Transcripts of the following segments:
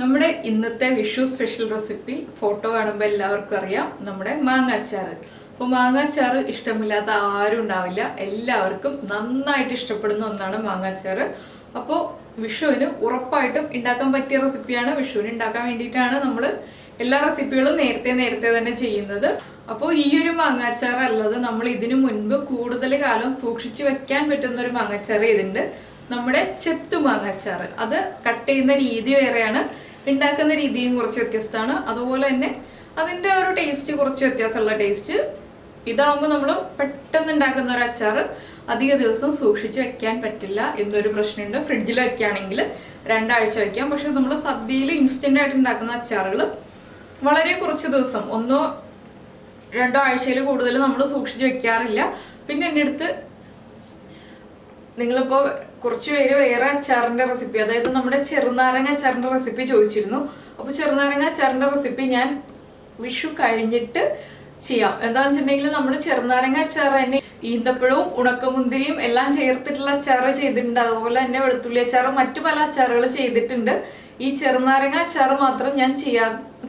നമ്മുടെ ഇന്നത്തെ Vishu special recipe photo കാണുമ്പോൾ എല്ലാവർക്കും അറിയാം. നമ്മുടെ മാങ്ങാച്ചാറ്. അപ്പോൾ മാങ്ങാച്ചാറ് ഇഷ്ടമില്ലാത്ത ആരും ഉണ്ടാവില്ല. എല്ലാവർക്കും നന്നായിട്ട് ഇഷ്ടപ്പെടുന്ന ഒന്നാണ് മാങ്ങാച്ചാറ്. അപ്പോൾ വിഷുവിന് ഉറപ്പായിട്ടും ഉണ്ടാക്കാൻ പറ്റിയ റെസിപ്പിയാണ്. വിഷുവിന് ഉണ്ടാക്കാൻ വേണ്ടിയിട്ടാണ് നമ്മൾ എല്ലാ റെസിപ്പികളും നേരത്തെ നേരത്തെ തന്നെ ചെയ്യുന്നത്. അപ്പോൾ ഈ ഒരു മാങ്ങാച്ചാർ അല്ലാതെ നമ്മൾ ഇതിനു മുൻപ് കൂടുതൽ കാലം സൂക്ഷിച്ചു വെക്കാൻ പറ്റുന്ന ഒരു മാങ്ങാച്ചാർ ഇതുണ്ട് നമ്മുടെ ചെത്തു മാങ്ങാച്ചാർ അത് കട്ട് ചെയ്യുന്ന രീതി വേറെയാണ്. ഉണ്ടാക്കുന്ന രീതിയും കുറച്ച് വ്യത്യസ്തമാണ്. അതുപോലെ തന്നെ അതിന്റെ ഒരു ടേസ്റ്റ് കുറച്ച് വ്യത്യാസമുള്ള ടേസ്റ്റ് ഇതാവുമ്പോൾ നമ്മൾ പെട്ടെന്ന് ഉണ്ടാക്കുന്ന ഒരു അച്ചാർ അധിക ദിവസം സൂക്ഷിച്ച് വെക്കാൻ പറ്റില്ല എന്നൊരു പ്രശ്നമുണ്ട്. ഫ്രിഡ്ജിൽ വെക്കുകയാണെങ്കിൽ രണ്ടാഴ്ച വെക്കാം. പക്ഷെ നമ്മൾ സദ്യയിൽ ഇൻസ്റ്റന്റ് ആയിട്ട് ഉണ്ടാക്കുന്ന അച്ചാറുകൾ വളരെ കുറച്ച് ദിവസം ഒന്നോ രണ്ടോ ആഴ്ചയിൽ കൂടുതൽ നമ്മൾ സൂക്ഷിച്ച് വെക്കാറില്ല. പിന്നെ എന്റെ അടുത്ത് നിങ്ങളിപ്പോ കുറച്ച് പേര് വേറെ അച്ചാറിന്റെ റെസിപ്പി അതായത് നമ്മുടെ ചെറുനാരങ്ങ അച്ചാറിന്റെ റെസിപ്പി ചോദിച്ചിരുന്നു. അപ്പൊ ചെറുനാരങ്ങ അച്ചാറിന്റെ റെസിപ്പി ഞാൻ വിഷു കഴിഞ്ഞിട്ട് ചെയ്യാം. എന്താണെന്ന് വെച്ചിട്ടുണ്ടെങ്കിൽ നമ്മൾ ചെറുനാരങ്ങ അച്ചാർ തന്നെ ഈന്തപ്പഴവും ഉണക്കമുന്തിരിയും എല്ലാം ചേർത്തിട്ടുള്ള അച്ചാർ ചെയ്തിട്ടുണ്ട്. അതുപോലെ തന്നെ വെളുത്തുള്ളി അച്ചാറും മറ്റു പല അച്ചാറുകൾ ചെയ്തിട്ടുണ്ട്. ഈ ചെറുനാരങ്ങ അച്ചാർ മാത്രം ഞാൻ ചെയ്യാ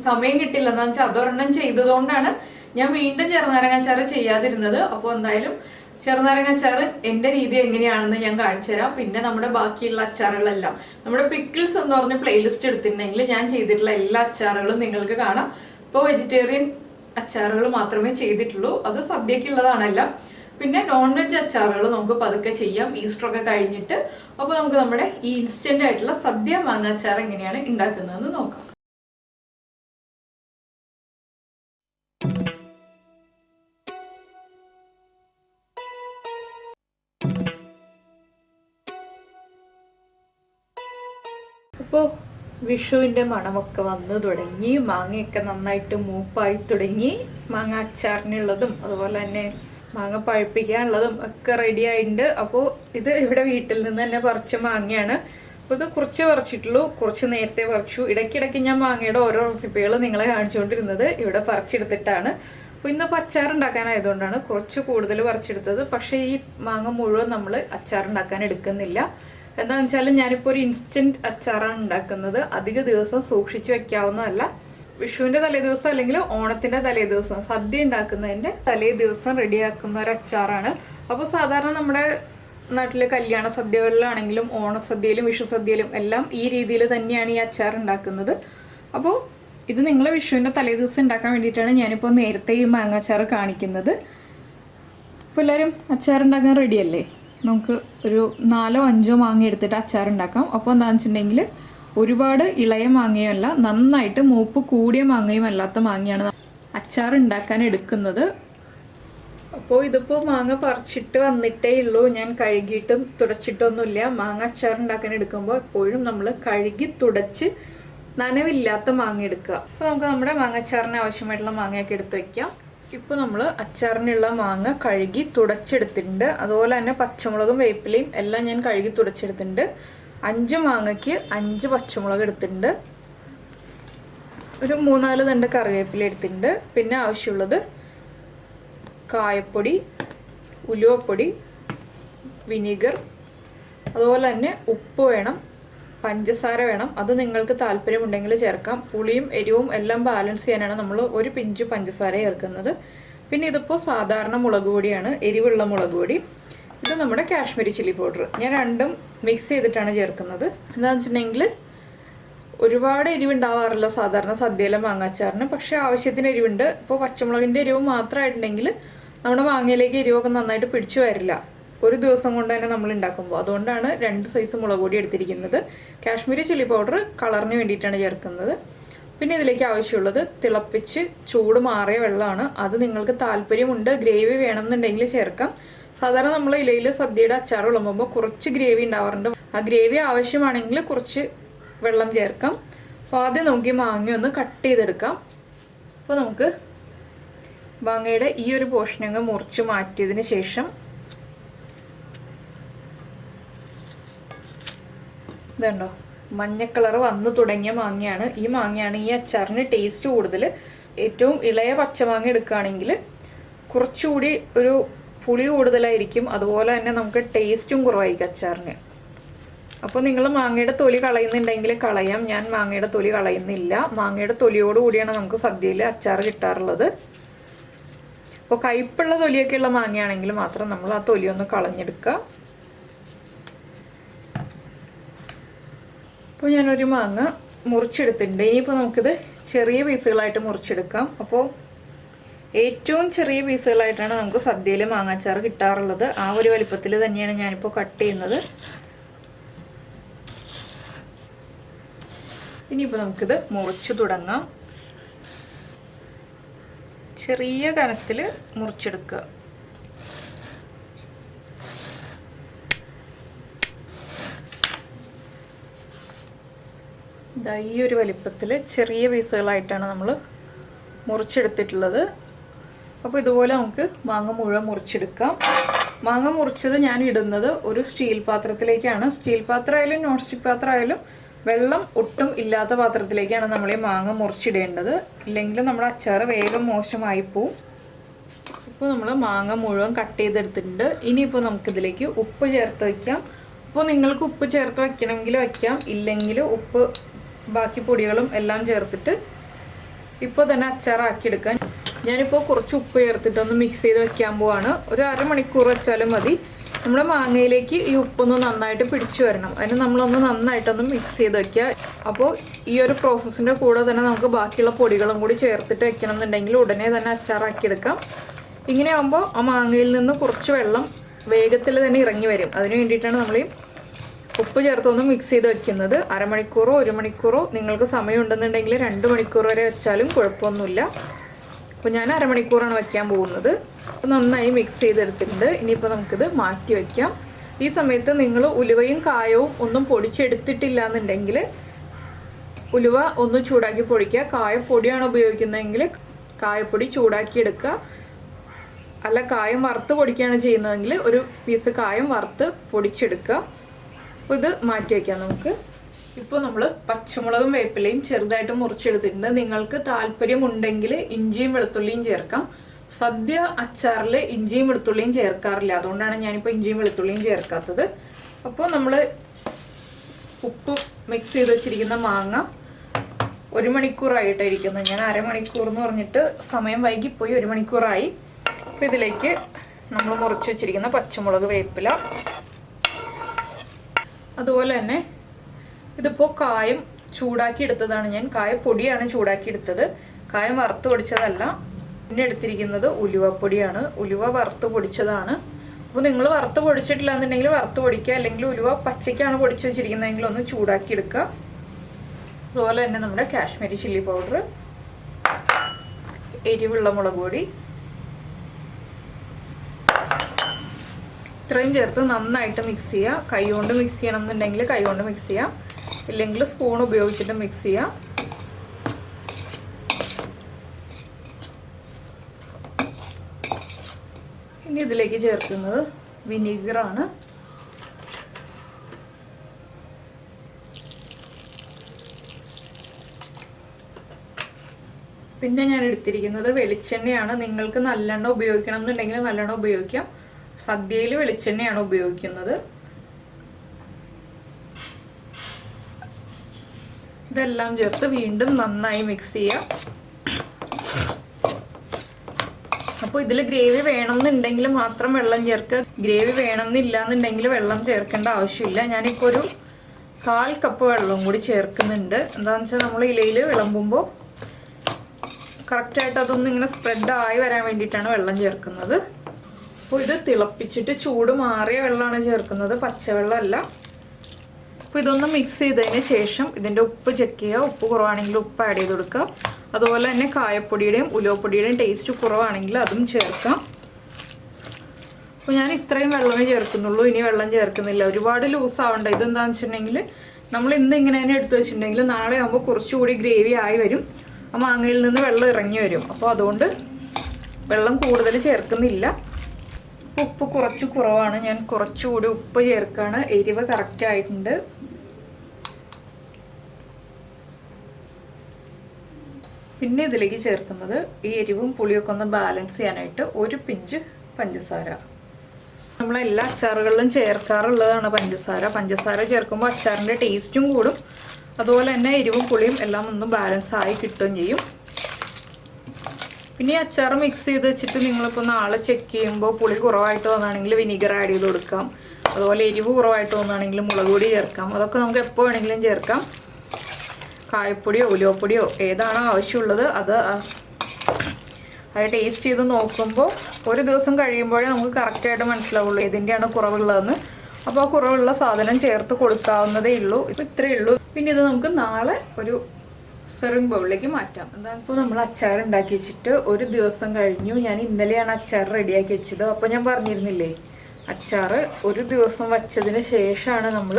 സമയം കിട്ടില്ല എന്താണെന്ന് വെച്ചാൽ അതൊരെണ്ണം ചെയ്തതുകൊണ്ടാണ് ഞാൻ വീണ്ടും ചെറുനാരങ്ങ അച്ചാർ ചെയ്യാതിരുന്നത്. അപ്പോൾ എന്തായാലും ചെറുനാരങ്ങ അച്ചാർ എന്റെ രീതി എങ്ങനെയാണെന്ന് ഞാൻ കാണിച്ചുതരാം പിന്നെ നമ്മുടെ ബാക്കിയുള്ള അച്ചാറുകളെല്ലാം. നമ്മുടെ പിക്കിൾസ് എന്ന് പറഞ്ഞ പ്ലേലിസ്റ്റ് എടുത്തിട്ടുണ്ടെങ്കിൽ ഞാൻ ചെയ്തിട്ടുള്ള എല്ലാ അച്ചാറുകളും നിങ്ങൾക്ക് കാണാം. ഇപ്പോൾ വെജിറ്റേറിയൻ അച്ചാറുകൾ മാത്രമേ ചെയ്തിട്ടുള്ളൂ. അത് സദ്യക്കുള്ളതാണെല്ലാം. പിന്നെ നോൺ വെജ് അച്ചാറുകൾ നമുക്ക് പതുക്കെ ചെയ്യാം. ഈസ്റ്റർ ഒക്കെ കഴിഞ്ഞിട്ട്. അപ്പോൾ നമുക്ക് നമ്മുടെ ഈ ഇൻസ്റ്റന്റ് ആയിട്ടുള്ള സദ്യ മാങ്ങ അച്ചാർ എങ്ങനെയാണ് ഉണ്ടാക്കുന്നതെന്ന് നോക്കാം. അപ്പോൾ വിഷുവിന്റെ മണമൊക്കെ വന്നു തുടങ്ങി മാങ്ങയൊക്കെ നന്നായിട്ട് മൂപ്പായി തുടങ്ങി. മാങ്ങ അച്ചാറിനുള്ളതും അതുപോലെ തന്നെ മാങ്ങ പഴുപ്പിക്കാനുള്ളതും ഒക്കെ റെഡി ആയിട്ടുണ്ട്. അപ്പോൾ ഇത് ഇവിടെ വീട്ടിൽ നിന്ന് തന്നെ പറിച്ച മാങ്ങയാണ്. അപ്പോൾ ഇത് കുറച്ച് പറിച്ചിട്ടുള്ളൂ കുറച്ച് നേരത്തെ പറിച്ചു. ഇടയ്ക്കിടയ്ക്ക് ഞാൻ മാങ്ങയുടെ ഓരോ റെസിപ്പികൾ നിങ്ങളെ കാണിച്ചുകൊണ്ടിരുന്നത് ഇവിടെ പറിച്ചെടുത്തിട്ടാണ്. അപ്പോൾ ഇന്ന് അച്ചാർ ഉണ്ടാക്കാനായതുകൊണ്ടാണ് കുറച്ച് കൂടുതൽ പറിച്ചെടുത്തത്. പക്ഷേ ഈ മാങ്ങ മുഴുവൻ നമ്മൾ അച്ചാർ ഉണ്ടാക്കാൻ എടുക്കുന്നില്ല. എന്താണെന്ന് വെച്ചാൽ ഞാനിപ്പോൾ ഒരു ഇൻസ്റ്റന്റ് അച്ചാറാണ് ഉണ്ടാക്കുന്നത്. അധിക ദിവസം സൂക്ഷിച്ചു വെക്കാവുന്നതല്ല. വിഷുവിന്റെ തലേ ദിവസം അല്ലെങ്കിൽ ഓണത്തിന്റെ തലേ ദിവസം സദ്യ ഉണ്ടാക്കുന്നതിന്റെ തലേ ദിവസം റെഡിയാക്കുന്ന ഒരു അച്ചാറാണ്. അപ്പോൾ സാധാരണ നമ്മുടെ നാട്ടിലെ കല്യാണ സദ്യകളിലാണെങ്കിലും ഓണസദ്യയിലും വിഷു സദ്യയിലും എല്ലാം ഈ രീതിയിൽ തന്നെയാണ് ഈ അച്ചാർ ഉണ്ടാക്കുന്നത്. അപ്പോൾ ഇത് നിങ്ങൾ വിഷുവിന്റെ തലേ ദിവസം ഉണ്ടാക്കാൻ വേണ്ടിയിട്ടാണ് ഞാനിപ്പോൾ നേരത്തെ ഈ മാങ്ങാച്ചാർ കാണിക്കുന്നത്. അപ്പോൾ എല്ലാവരും അച്ചാർ ഉണ്ടാക്കാൻ റെഡിയല്ലേ നമുക്ക് ഒരു നാലോ അഞ്ചോ മാങ്ങ എടുത്തിട്ട് അച്ചാർ ഉണ്ടാക്കാം അപ്പോൾ എന്താണെന്ന് വെച്ചിട്ടുണ്ടെങ്കിൽ ഒരുപാട് ഇളയ മാങ്ങയല്ല നന്നായിട്ട് മൂപ്പ് കൂടിയ മാങ്ങയും അല്ലാത്ത മാങ്ങയാണ് അച്ചാർ ഉണ്ടാക്കാൻ എടുക്കുന്നത്. അപ്പോൾ ഇതിപ്പോൾ മാങ്ങ പറിച്ചിട്ട് വന്നിട്ടേ ഉള്ളൂ. ഞാൻ കഴുകിയിട്ടും തുടച്ചിട്ടൊന്നുമില്ല. മാങ്ങ അച്ചാർ ഉണ്ടാക്കാൻ എടുക്കുമ്പോൾ എപ്പോഴും നമ്മൾ കഴുകി തുടച്ച് നനവില്ലാത്ത മാങ്ങ എടുക്കുക. അപ്പോൾ നമുക്ക് നമ്മുടെ മാങ്ങാച്ചാറിന് ആവശ്യമായിട്ടുള്ള മാങ്ങയൊക്കെ എടുത്ത് വയ്ക്കാം. ഇപ്പോൾ നമ്മൾ അച്ചാറിനുള്ള മാങ്ങ കഴുകി തുടച്ചെടുത്തിട്ടുണ്ട്. അതുപോലെ തന്നെ പച്ചമുളകും വേപ്പിലയും എല്ലാം ഞാൻ കഴുകി തുടച്ചെടുത്തിട്ടുണ്ട്. അഞ്ച് മാങ്ങയ്ക്ക് അഞ്ച് പച്ചമുളക് എടുത്തിട്ടുണ്ട്. ഒരു മൂന്നാൽ തണ്ട് കറിവേപ്പില എടുത്തിട്ടുണ്ട്. പിന്നെ ആവശ്യമുള്ളത് കായപ്പൊടി ഉലുവപ്പൊടി വിനീഗർ അതുപോലെ തന്നെ ഉപ്പ് വേണം. പഞ്ചസാര വേണം. അത് നിങ്ങൾക്ക് താല്പര്യമുണ്ടെങ്കിൽ ചേർക്കാം. പുളിയും എരിവും എല്ലാം ബാലൻസ് ചെയ്യാനാണ് നമ്മൾ ഒരു പിഞ്ച് പഞ്ചസാര ചേർക്കുന്നത്. പിന്നെ ഇതിപ്പോൾ സാധാരണ മുളക് പൊടിയാണ്. എരിവുള്ള മുളക് പൊടി. ഇത് നമ്മുടെ കാശ്മീരി ചില്ലി പൗഡർ. ഞാൻ രണ്ടും മിക്സ് ചെയ്തിട്ടാണ് ചേർക്കുന്നത്. എന്താണെന്ന് വെച്ചിട്ടുണ്ടെങ്കിൽ ഒരുപാട് എരിവുണ്ടാവാറില്ല. സാധാരണ സദ്യയിലെ മാങ്ങാച്ചാറിന്. പക്ഷേ ആവശ്യത്തിന് എരിവുണ്ട്. ഇപ്പോൾ പച്ചമുളകിന്റെ എരിവ് മാത്രമായിട്ടുണ്ടെങ്കിൽ നമ്മുടെ മാങ്ങയിലേക്ക് എരിവൊക്കെ നന്നായിട്ട് പിടിച്ചു വരില്ല. ഒരു ദിവസം കൊണ്ട് തന്നെ നമ്മൾ ഉണ്ടാക്കുമ്പോൾ. അതുകൊണ്ടാണ് രണ്ട് സൈസ് മുളക് പൊടി എടുത്തിരിക്കുന്നത്. കാശ്മീരി ചില്ലി പൗഡർ കളറിന് വേണ്ടിയിട്ടാണ് ചേർക്കുന്നത്. പിന്നെ ഇതിലേക്ക് ആവശ്യമുള്ളത് തിളപ്പിച്ച് ചൂട് മാറിയ വെള്ളമാണ്. അത് നിങ്ങൾക്ക് താല്പര്യമുണ്ട് ഗ്രേവി വേണമെന്നുണ്ടെങ്കിൽ ചേർക്കാം. സാധാരണ നമ്മൾ ഇലയിൽ സദ്യയുടെ അച്ചാർ വിളമ്പുമ്പോൾ കുറച്ച് ഗ്രേവി ഉണ്ടാവാറുണ്ട്. ആ ഗ്രേവി ആവശ്യമാണെങ്കിൽ കുറച്ച് വെള്ളം ചേർക്കാം. അപ്പോൾ ആദ്യം നമുക്ക് ഈ മാങ്ങ ഒന്ന് കട്ട് ചെയ്തെടുക്കാം. അപ്പോൾ നമുക്ക് മാങ്ങയുടെ ഈ ഒരു പോർഷൻ അങ്ങ് മുറിച്ച് മാറ്റിയതിന് ശേഷം ഇതുണ്ടോ? മഞ്ഞ കളർ വന്നു തുടങ്ങിയ മാങ്ങയാണ്. ഈ മാങ്ങയാണ് ഈ അച്ചാറിന് ടേസ്റ്റ് കൂടുതൽ ഏറ്റവും ഇളയ പച്ചമാങ്ങ എടുക്കുകയാണെങ്കിൽ കുറച്ചുകൂടി ഒരു പുളി കൂടുതലായിരിക്കും. അതുപോലെ തന്നെ നമുക്ക് ടേസ്റ്റും കുറവായിരിക്കും അച്ചാറിന്. അപ്പോൾ നിങ്ങൾ മാങ്ങയുടെ തൊലി കളയുന്നുണ്ടെങ്കിൽ കളയാം. ഞാൻ മാങ്ങയുടെ തൊലി കളയുന്നില്ല. മാങ്ങയുടെ തൊലിയോട് കൂടിയാണ് നമുക്ക് സദ്യയിൽ അച്ചാർ കിട്ടാറുള്ളത്. അപ്പോൾ കയ്പുള്ള തൊലിയൊക്കെ ഉള്ള മാങ്ങയാണെങ്കിൽ മാത്രം നമ്മൾ ആ തൊലിയൊന്ന് കളഞ്ഞെടുക്കുക. അപ്പോൾ ഞാനൊരു മാങ്ങ മുറിച്ചെടുത്തിട്ടുണ്ട്. ഇനിയിപ്പോൾ നമുക്കിത് ചെറിയ പീസുകളായിട്ട് മുറിച്ചെടുക്കാം. അപ്പോൾ ഏറ്റവും ചെറിയ പീസുകളായിട്ടാണ് നമുക്ക് സദ്യയിൽ മാങ്ങാച്ചാർ കിട്ടാറുള്ളത്. ആ ഒരു വലിപ്പത്തിൽ തന്നെയാണ് ഞാനിപ്പോൾ കട്ട് ചെയ്യുന്നത്. ഇനിയിപ്പോൾ നമുക്കിത് മുറിച്ച് തുടങ്ങാം. ചെറിയ കനത്തിൽ മുറിച്ചെടുക്കുക. ഇതാ ഈ ഒരു വലിപ്പത്തിൽ ചെറിയ പീസുകളായിട്ടാണ് നമ്മൾ മുറിച്ചെടുത്തിട്ടുള്ളത്. അപ്പോൾ ഇതുപോലെ നമുക്ക് മാങ്ങ മുഴുവൻ മുറിച്ചെടുക്കാം. മാങ്ങ മുറിച്ചത് ഞാൻ ഇടുന്നത് ഒരു സ്റ്റീൽ പാത്രത്തിലേക്കാണ്. സ്റ്റീൽ പാത്രം ആയാലും നോൺ സ്റ്റിക് പാത്രം ആയാലും വെള്ളം ഒട്ടും ഇല്ലാത്ത പാത്രത്തിലേക്കാണ് നമ്മൾ ഈ മാങ്ങ മുറിച്ചിടേണ്ടത്. ഇല്ലെങ്കിൽ നമ്മുടെ അച്ചാർ വേഗം മോശമായി പോവും. ഇപ്പോൾ നമ്മൾ മാങ്ങ മുഴുവൻ കട്ട് ചെയ്തെടുത്തിട്ടുണ്ട്. ഇനിയിപ്പോൾ നമുക്കിതിലേക്ക് ഉപ്പ് ചേർത്ത് വയ്ക്കാം അപ്പോൾ നിങ്ങൾക്ക് ഉപ്പ് ചേർത്ത് വയ്ക്കണമെങ്കിൽ വയ്ക്കാം ഇല്ലെങ്കിൽ ഉപ്പ് ബാക്കി പൊടികളും എല്ലാം ചേർത്തിട്ട് ഇപ്പോൾ തന്നെ അച്ചാറാക്കി എടുക്കാൻ. ഞാനിപ്പോൾ കുറച്ച് ഉപ്പ് ചേർത്തിട്ട് ഒന്ന് മിക്സ് ചെയ്ത് വെക്കാൻ പോവാണ്. ഒരു അരമണിക്കൂർ വെച്ചാലും മതി. നമ്മുടെ മാങ്ങയിലേക്ക് ഈ ഉപ്പൊന്ന് നന്നായിട്ട് പിടിച്ചു വരണം. അതിന് നമ്മളൊന്ന് നന്നായിട്ടൊന്ന് മിക്സ് ചെയ്ത് വെക്കുക. അപ്പോൾ ഈ ഒരു പ്രോസസ്സിന്റെ കൂടെ തന്നെ നമുക്ക് ബാക്കിയുള്ള പൊടികളും കൂടി ചേർത്തിട്ട് വെക്കണം എന്നുണ്ടെങ്കിൽ ഉടനെ തന്നെ അച്ചാറാക്കി എടുക്കാം. ഇങ്ങനെ ആകുമ്പോൾ ആ മാങ്ങയിൽ നിന്ന് കുറച്ച് വെള്ളം വേഗത്തിൽ തന്നെ ഇറങ്ങി വരും. അതിന് വേണ്ടിയിട്ടാണ് നമ്മൾ ഉപ്പ് ചേർത്തൊന്ന് മിക്സ് ചെയ്ത് വെക്കുന്നത്. അരമണിക്കൂറോ ഒരു മണിക്കൂറോ നിങ്ങൾക്ക് സമയമുണ്ടെന്നുണ്ടെങ്കിൽ രണ്ട് മണിക്കൂർ വരെ വെച്ചാലും കുഴപ്പമൊന്നുമില്ല. അപ്പോൾ ഞാൻ അരമണിക്കൂറാണ് വയ്ക്കാൻ പോകുന്നത്. നന്നായി മിക്സ് ചെയ്തെടുത്തിട്ടുണ്ട്. ഇനിയിപ്പോൾ നമുക്കിത് മാറ്റി വയ്ക്കാം ഈ സമയത്ത് നിങ്ങൾ ഉലുവയും കായവും ഒന്നും പൊടിച്ചെടുത്തിട്ടില്ല എന്നുണ്ടെങ്കിൽ ഉലുവ ഒന്ന് ചൂടാക്കി പൊടിക്കുക. കായപ്പൊടിയാണ് ഉപയോഗിക്കുന്നതെങ്കിൽ കായപ്പൊടി ചൂടാക്കി എടുക്കുക അല്ല കായം വറുത്ത് പൊടിക്കുകയാണ് ചെയ്യുന്നതെങ്കിൽ ഒരു പീസ് കായം വറുത്ത് പൊടിച്ചെടുക്കുക. അപ്പോൾ ഇത് മാറ്റി വയ്ക്കാം നമുക്ക്. ഇപ്പോൾ നമ്മൾ പച്ചമുളകും വേപ്പിലയും ചെറുതായിട്ട് മുറിച്ചെടുത്തിട്ടുണ്ട്. നിങ്ങൾക്ക് താല്പര്യമുണ്ടെങ്കിൽ ഇഞ്ചിയും വെളുത്തുള്ളിയും ചേർക്കാം. സദ്യ അച്ചാറിൽ ഇഞ്ചിയും വെളുത്തുള്ളിയും ചേർക്കാറില്ല. അതുകൊണ്ടാണ് ഞാനിപ്പോൾ ഇഞ്ചിയും വെളുത്തുള്ളിയും ചേർക്കാത്തത്. അപ്പോൾ നമ്മൾ ഉപ്പ് മിക്സ് ചെയ്ത് വെച്ചിരിക്കുന്ന മാങ്ങ ഒരു മണിക്കൂറായിട്ടായിരിക്കുന്നത് ഞാൻ അരമണിക്കൂർ എന്ന് പറഞ്ഞിട്ട് സമയം വൈകിപ്പോയി. ഒരു മണിക്കൂറായി. അപ്പോൾ ഇതിലേക്ക് നമ്മൾ മുറിച്ച് വെച്ചിരിക്കുന്ന പച്ചമുളക് വേപ്പില അതുപോലെ തന്നെ ഇതിപ്പോൾ കായം ചൂടാക്കി എടുത്തതാണ് ഞാൻ. കായ പൊടിയാണ് ചൂടാക്കി എടുത്തത് കായം വറുത്ത് പൊടിച്ചതല്ല. പിന്നെ എടുത്തിരിക്കുന്നത് ഉലുവപ്പൊടിയാണ്. ഉലുവ വറുത്ത് പൊടിച്ചതാണ്. അപ്പോൾ നിങ്ങൾ വറുത്ത് പൊടിച്ചിട്ടില്ല എന്നുണ്ടെങ്കിൽ വറുത്ത് പൊടിക്കുക. അല്ലെങ്കിൽ ഉലുവ പച്ചയ്ക്കാണ് പൊടിച്ച് വെച്ചിരിക്കുന്നതെങ്കിൽ ഒന്ന് ചൂടാക്കി എടുക്കുക അതുപോലെ തന്നെ നമ്മുടെ കാശ്മീരി ചില്ലി പൗഡർ എരിവുള്ള മുളക് പൊടി ഇത്രയും ചേർത്ത് നന്നായിട്ട് മിക്സ് ചെയ്യുക കൈകൊണ്ട് മിക്സ് ചെയ്യണം എന്നുണ്ടെങ്കിൽ കൈ കൊണ്ട് മിക്സ് ചെയ്യാം. ഇല്ലെങ്കിൽ സ്പൂൺ ഉപയോഗിച്ചിട്ട് മിക്സ് ചെയ്യാം. ഇനി ഇതിലേക്ക് ചേർക്കുന്നത് വിനീഗറാണ്. പിന്നെ ഞാൻ എടുത്തിരിക്കുന്നത് വെളിച്ചെണ്ണയാണ്. നിങ്ങൾക്ക് നല്ലെണ്ണ ഉപയോഗിക്കണം എന്നുണ്ടെങ്കിൽ നല്ലെണ്ണ ഉപയോഗിക്കാം. സദ്യയിൽ വെളിച്ചെണ്ണയാണ് ഉപയോഗിക്കുന്നത്. ഇതെല്ലാം ചേർത്ത് വീണ്ടും നന്നായി മിക്സ് ചെയ്യാം. അപ്പോൾ ഇതിൽ ഗ്രേവി വേണമെന്നുണ്ടെങ്കിൽ മാത്രം വെള്ളം ചേർക്കുക ഗ്രേവി വേണമെന്നില്ല എന്നുണ്ടെങ്കിൽ വെള്ളം ചേർക്കേണ്ട ആവശ്യമില്ല. ഞാനിപ്പോൾ ഒരു കാൽ കപ്പ് വെള്ളം കൂടി ചേർക്കുന്നുണ്ട്. എന്താണെന്ന് വെച്ചാൽ നമ്മൾ ഇലയിൽ വിളമ്പുമ്പോൾ കറക്റ്റായിട്ട് അതൊന്നും ഇങ്ങനെ സ്പ്രെഡ് ആയി വരാൻ വേണ്ടിയിട്ടാണ് വെള്ളം ചേർക്കുന്നത്. അപ്പോൾ ഇത് തിളപ്പിച്ചിട്ട് ചൂട് മാറിയ വെള്ളമാണ് ചേർക്കുന്നത്. പച്ചവെള്ളമല്ല. അപ്പോൾ ഇതൊന്ന് മിക്സ് ചെയ്തതിന് ശേഷം ഇതിന്റെ ഉപ്പ് ചെക്ക് ചെയ്യുക. ഉപ്പ് കുറവാണെങ്കിൽ ഉപ്പ് ആഡ് ചെയ്ത് കൊടുക്കുക. അതുപോലെ തന്നെ കായപ്പൊടിയുടെയും ഉലുവപ്പൊടിയുടെയും ടേസ്റ്റ് കുറവാണെങ്കിൽ അതും ചേർക്കാം. അപ്പോൾ ഞാൻ ഇത്രയും വെള്ളമേ ചേർക്കുന്നുള്ളൂ. ഇനി വെള്ളം ചേർക്കുന്നില്ല. ഒരുപാട് ലൂസ് ആവണ്ട. ഇതെന്താണെന്ന് വെച്ചിട്ടുണ്ടെങ്കിൽ നമ്മൾ ഇന്ന് ഇങ്ങനെ തന്നെ എടുത്തു വെച്ചിട്ടുണ്ടെങ്കിൽ നാളെ ആകുമ്പോൾ കുറച്ചുകൂടി ഗ്രേവി ആയി വരും. ആ മാങ്ങയിൽ നിന്ന് വെള്ളം ഇറങ്ങി വരും. അപ്പോൾ അതുകൊണ്ട് വെള്ളം കൂടുതൽ ചേർക്കുന്നില്ല. ഉപ്പ് കുറച്ച് കുറവാണ്. ഞാൻ കുറച്ചുകൂടി ഉപ്പ് ചേർക്കാണ്. എരിവ് കറക്റ്റ് ആയിട്ടുണ്ട്. പിന്നെ ഇതിലേക്ക് ചേർക്കുന്നത് ഈ എരിവും പുളിയൊക്കെ ഒന്ന് ബാലൻസ് ചെയ്യാനായിട്ട് ഒരു പിഞ്ച് പഞ്ചസാര. നമ്മൾ എല്ലാ അച്ചാറുകളിലും ചേർക്കാറുള്ളതാണ് പഞ്ചസാര. പഞ്ചസാര ചേർക്കുമ്പോൾ അച്ചാറിന്റെ ടേസ്റ്റും കൂടും. അതുപോലെ തന്നെ എരിവും പുളിയും എല്ലാം ഒന്ന് ബാലൻസ് ആയി കിട്ടുകയും ചെയ്യും. പിന്നെ ഈ അച്ചാർ മിക്സ് ചെയ്ത് വെച്ചിട്ട് നിങ്ങളിപ്പോൾ നാളെ ചെക്ക് ചെയ്യുമ്പോൾ പുളി കുറവായിട്ട് വന്നാണെങ്കിൽ വിനീഗർ ആഡ് ചെയ്ത് കൊടുക്കാം. അതുപോലെ എരിവ് കുറവായിട്ട് വന്നാണെങ്കിൽ മുളക് പൊടി ചേർക്കാം. അതൊക്കെ നമുക്ക് എപ്പോൾ വേണമെങ്കിലും ചേർക്കാം. കായപ്പൊടിയോ ഉലുവപ്പൊടിയോ ഏതാണോ ആവശ്യമുള്ളത് അത് അത് ടേസ്റ്റ് ചെയ്ത് നോക്കുമ്പോൾ ഒരു ദിവസം കഴിയുമ്പോഴേ നമുക്ക് കറക്റ്റായിട്ട് മനസ്സിലാവുള്ളൂ ഏതിന്റെയാണ് കുറവുള്ളതെന്ന്. അപ്പോൾ ആ കുറവുള്ള സാധനം ചേർത്ത് കൊടുക്കാവുന്നതേ ഉള്ളൂ. ഇപ്പം ഇത്രയേ ഉള്ളൂ. പിന്നെ ഇത് നമുക്ക് നാളെ ഒരു സെറിങ് ബൗളിലേക്ക് മാറ്റാം. എന്താണെന്ന് വെച്ചാൽ നമ്മൾ അച്ചാർ ഉണ്ടാക്കി വെച്ചിട്ട് ഒരു ദിവസം കഴിഞ്ഞു. ഞാൻ ഇന്നലെയാണ് അച്ചാർ റെഡിയാക്കി വെച്ചത്. അപ്പോൾ ഞാൻ പറഞ്ഞിരുന്നില്ലേ അച്ചാർ ഒരു ദിവസം വച്ചതിന് ശേഷമാണ് നമ്മൾ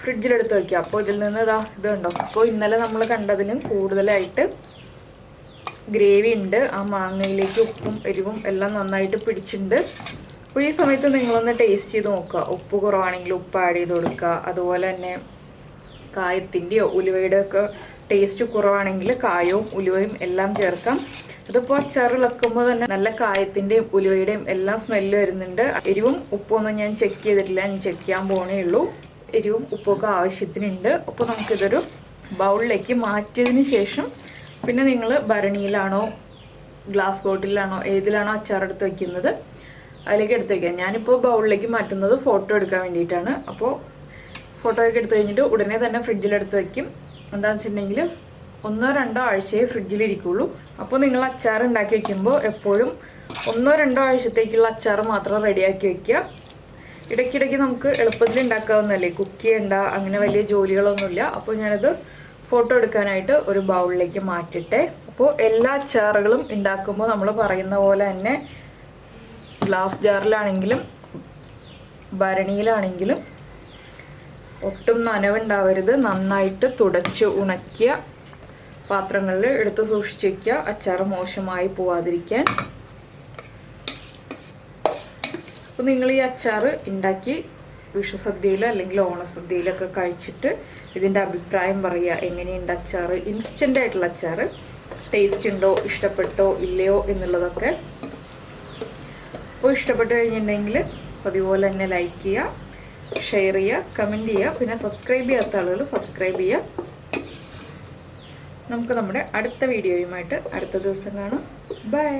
ഫ്രിഡ്ജിലെടുത്ത് വയ്ക്കുക അപ്പോൾ ഇതിൽ നിന്ന് ഇതാ ഇത് കണ്ടോ? അപ്പോൾ ഇന്നലെ നമ്മൾ കണ്ടതിനും കൂടുതലായിട്ട് ഗ്രേവി ഉണ്ട്. ആ മാങ്ങയിലേക്ക് ഉപ്പും എരിവും എല്ലാം നന്നായിട്ട് പിടിച്ചിട്ടുണ്ട്. അപ്പോൾ ഈ സമയത്ത് നിങ്ങളൊന്ന് ടേസ്റ്റ് ചെയ്ത് നോക്കുക. ഉപ്പ് കുറവാണെങ്കിൽ ഉപ്പ് ആഡ് ചെയ്ത് കൊടുക്കുക. അതുപോലെ തന്നെ കായത്തിന്റെയോ ഉലുവയുടെ ഒക്കെ ടേസ്റ്റ് കുറവാണെങ്കിൽ കായവും ഉലുവയും എല്ലാം ചേർക്കാം. അതിപ്പോൾ അച്ചാർ ഇളക്കുമ്പോൾ തന്നെ നല്ല കായത്തിന്റെയും ഉലുവയുടെയും എല്ലാം സ്മെല്ല് വരുന്നുണ്ട്. എരിവും ഉപ്പൊന്നും ഞാൻ ചെക്ക് ചെയ്തിട്ടില്ല. ഞാൻ ചെക്ക് ചെയ്യാൻ പോണേ ഉള്ളൂ. എരിവും ഉപ്പൊക്കെ ആവശ്യത്തിനുണ്ട്. അപ്പോൾ നമുക്കിതൊരു ബൗളിലേക്ക് മാറ്റിയതിന് ശേഷം പിന്നെ നിങ്ങൾ ഭരണിയിലാണോ ഗ്ലാസ് ബോട്ടിലാണോ ഏതിലാണോ അച്ചാർ എടുത്ത് വയ്ക്കുന്നത് അതിലേക്ക് എടുത്ത് വയ്ക്കുക ഞാനിപ്പോൾ ബൗളിലേക്ക് മാറ്റുന്നത് ഫോട്ടോ എടുക്കാൻ വേണ്ടിയിട്ടാണ്. അപ്പോൾ ഫോട്ടോ ഒക്കെ എടുത്തു കഴിഞ്ഞിട്ട് ഉടനെ തന്നെ ഫ്രിഡ്ജിലെടുത്ത് വയ്ക്കും എന്താണെന്ന് വെച്ചിട്ടുണ്ടെങ്കിൽ ഒന്നോ രണ്ടോ ആഴ്ചയെ ഫ്രിഡ്ജിലിരിക്കുള്ളൂ. അപ്പോൾ നിങ്ങൾ അച്ചാർ ഉണ്ടാക്കി വയ്ക്കുമ്പോൾ എപ്പോഴും ഒന്നോ രണ്ടോ ആഴ്ചത്തേക്കുള്ള അച്ചാർ മാത്രം റെഡിയാക്കി വയ്ക്കുക ഇടയ്ക്കിടയ്ക്ക് നമുക്ക് എളുപ്പത്തിൽ ഉണ്ടാക്കാവുന്നതല്ലേ? കുക്ക് ചെയ്യണ്ട അങ്ങനെ വലിയ ജോലികളൊന്നുമില്ല. അപ്പോൾ ഞാനത് ഫോട്ടോ എടുക്കാനായിട്ട് ഒരു ബൗളിലേക്ക് മാറ്റിട്ടെ. അപ്പോൾ എല്ലാ അച്ചാറുകളും ഉണ്ടാക്കുമ്പോൾ നമ്മൾ പറയുന്ന പോലെ തന്നെ ഗ്ലാസ് ജാറിലാണെങ്കിലും ഭരണിയിലാണെങ്കിലും ഒട്ടും നനവുണ്ടാവരുത്. നന്നായിട്ട് തുടച്ച് ഉണക്കിയ പാത്രങ്ങളിൽ എടുത്ത് സൂക്ഷിച്ച് വയ്ക്കുക അച്ചാർ മോശമായി പോവാതിരിക്കാൻ. അപ്പോൾ നിങ്ങൾ ഈ അച്ചാർ ഉണ്ടാക്കി വിഷുസദ്യയിൽ അല്ലെങ്കിൽ ഓണസദ്യയിലൊക്കെ കഴിച്ചിട്ട് ഇതിന്റെ അഭിപ്രായം പറയുക. എങ്ങനെയുണ്ട് അച്ചാർ ഇൻസ്റ്റന്റ് ആയിട്ടുള്ള അച്ചാർ ടേസ്റ്റ് ഉണ്ടോ? ഇഷ്ടപ്പെട്ടോ? ഇല്ലയോ? എന്നുള്ളതൊക്കെ. അപ്പോൾ ഇഷ്ടപ്പെട്ട് കഴിഞ്ഞിട്ടുണ്ടെങ്കിൽ അതുപോലെ തന്നെ ലൈക്ക് ചെയ്യുക. ഷെയർ ചെയ്യുക കമന്റ് ചെയ്യുക പിന്നെ സബ്സ്ക്രൈബ് ചെയ്യാത്ത ആളുകൾ സബ്സ്ക്രൈബ് ചെയ്യുക. നമുക്ക് നമ്മുടെ അടുത്ത വീഡിയോയുമായിട്ട് അടുത്ത ദിവസം കാണാം. ബൈ